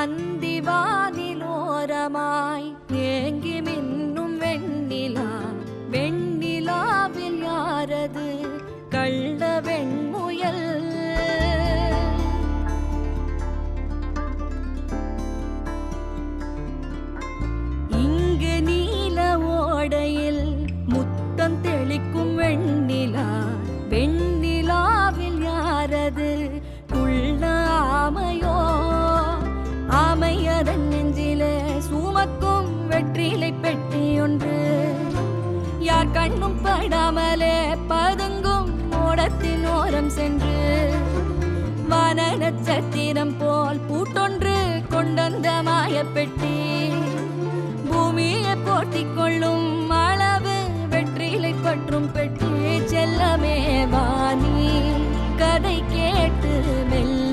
அந்திவானிலோரமாய் வெற்றிலை பெட்டி ஒன்று. யார் கண்ணும் படாமலே பதுங்கும் ஓடத்தின் ஓரம் சென்று. வான நட்சத்திரம் போல் பூட்டொன்று கொண்டந்த மாய பெட்டி. பூமியை போட்டி கொள்ளும் அளவு வெற்றிலை பற்றும் பெட்டி. செல்லமே வாணி கதை கேட்டு மெல்ல